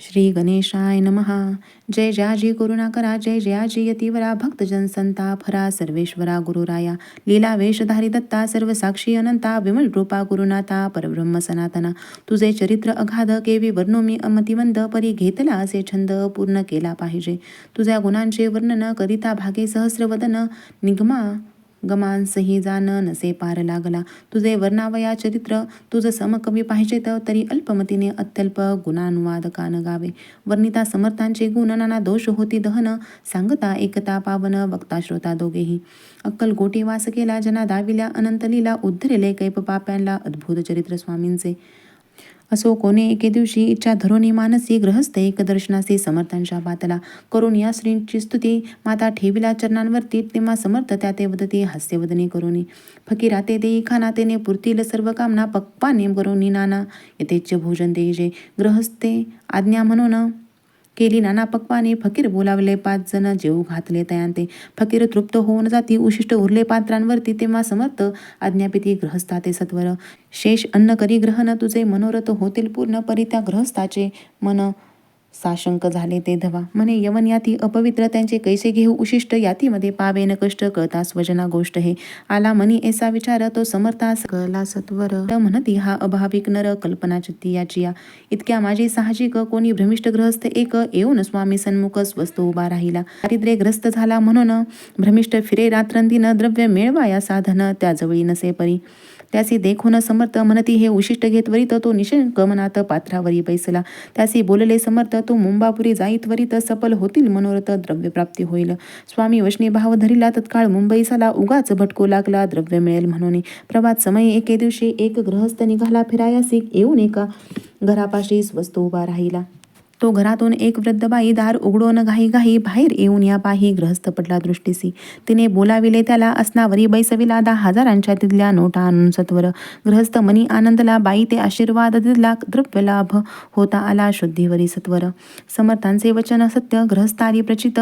श्री गणेशाय नमः. जय जयाजी करुणाकरा जय जयाजी यतीवरा भक्तजन संतापरा सर्वेश्वरा गुरुराया लीला वेशधारी दत्ता सर्व साक्षी अनंता विमल कृपा गुरुनाथा परब्रह्म सनातना. तुझे चरित्र अगाध केवी वर्णो मी अमतिवंद परी घेतला असे छंद पूर्ण केला पाहिजे. तुझ्या गुणांचे वर्णन करिता भागे सहस्रवदन निगमा गमांसही जाण नसे पार लागला. तुझे वर्णावया चरित्र तुझं समकवी पाहिजे तर तरी अल्पमतीने अत्यल्प गुणानुवाद कान गावे. वर्णिता समर्थांचे गुण नाना दोष होती दहन सांगता एकता पावन वक्ता श्रोता दोघेही. अक्कल गोटी वास केला जना दाविल्या अनंत लीला उद्धरेले कैप पाप्यांना अद्भुत चरित्र स्वामींचे. असो कोणे एके दिवशी इच्छा धरोनी मानसी ग्रहस्थ एकदर्शनासी समर्थांच्या बातला करून या श्रींची स्तुती माता ठेविला चरणांवरती तेव्हा समर्थ त्या ते वदती हास्यवदने करोनी. फकीरा ते देई खाना तेने पुरतील सर्व कामना पक्वाने करोनी नाना. यथेच्छ भोजन देईजे ग्रहस्थे आज्ञा म्हणून केली. नाना पक्वाने फकीर बोलावले पाच जण जेऊ घातले तयांते फकीर तृप्त होऊन जाती उशिष्ट उरले पात्रांवरती तेव्हा समर्थ आज्ञापिती ग्रहस्थाते सत्वर. शेष अन्न करी ग्रहण तुझे मनोरथ होतील पूर्ण परित्या ग्रहस्थाचे मन साशंक झाले ते धवा. म्हणे यवन याती अपवित्र त्यांचे कैसे घेऊ? उशिष्ट यातीमध्ये पावेन कष्ट कळता स्वजना गोष्ट हे. आला मनी ऐसा विचार तो समर्थास कळला सत्वर. म्हणती हा अभाविक नर कल्पना चित्ती याची या. इतक्या माझे साहजिक कोणी भ्रमिष्ट ग्रहस्थ एक येऊन स्वामी सन्मुख स्वस्त उभा राहिला. दारिद्र्य ग्रस्त झाला म्हणून भ्रमिष्ट फिरे रात्रंदीन द्रव्य मिळवा या साधन त्याजवळी नसे परी. त्यासी देखून समर्थ म्हणती हे उशिष्ट घेत वरित तो निशंक मनात पात्रावरी बैसला. त्यासी बोलले समर्थ तो मुंबापुरी जाई वरित सफल होतील मनोरथ द्रव्य प्राप्ती होईल. स्वामी वशनी भाव धरिला तत्काळ मुंबईसाला उगाच भटको लागला द्रव्य मिळेल म्हणून. प्रभात समय एके दिवशी एक गृहस्थ निघाला फिरायासी येऊन एका घरापाशी स्वस्त उभा राहिला. तो घरातून एक वृद्ध बाई दार उघडून घाई घाई बाहेर येऊन या पाही ग्रहस्थ पडला दृष्टीसी. तिने बोलाविले त्याला असनावरी बैसविला दहा हजारांच्या तिथल्या नोटा आणून सत्वर. ग्रहस्थ मनी आनंदला बाई ते आशीर्वाद दिला द्रव्य लाभ होता आला शुद्धीवरी सत्वर. समर्थांचे वचन सत्य ग्रहस्थारी प्रचित.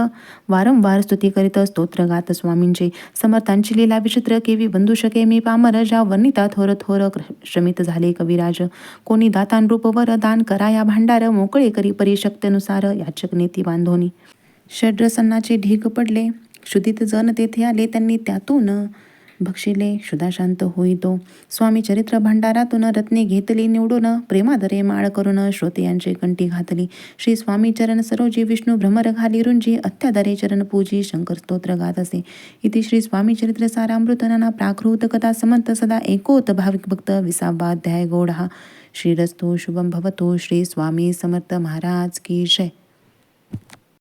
वारंवार स्तुती करीत स्तोत्र गात स्वामींचे. समर्थांची लीला विचित्र केवी बंधू शके मी पामर ज्या वर्णिता थोर थोर श्रमित झाले कविराज. कोणी दातान रूपवर दान कराया भांडार मोकळे करी परिशक्तेनुसार याचक नेती बांधोनी षड्रसन्नाचे ढीग पडले. क्षुदित जन तेथे आले. त्यांनी त्यातून बक्षिले क्षुदाशांत होई तो. स्वामी चरित्र भांडारातून रत्ने घेतली निवडून प्रेमादरे माळ करून श्रोते यांचे कंठी घातली. श्री स्वामी चरण सरोजी विष्णू भ्रमर घाली रुंजी अत्यादरे चरण पूजी शंकर स्तोत्र गात असे. इति श्री स्वामी चरित्र सारामृत प्राकृत कथा समंत सदा एकोत भाविक भक्त विसावाध्याय गौड हा श्रीरस्तु शुभम भवतो श्री स्वामी समर्थ महाराज की जय.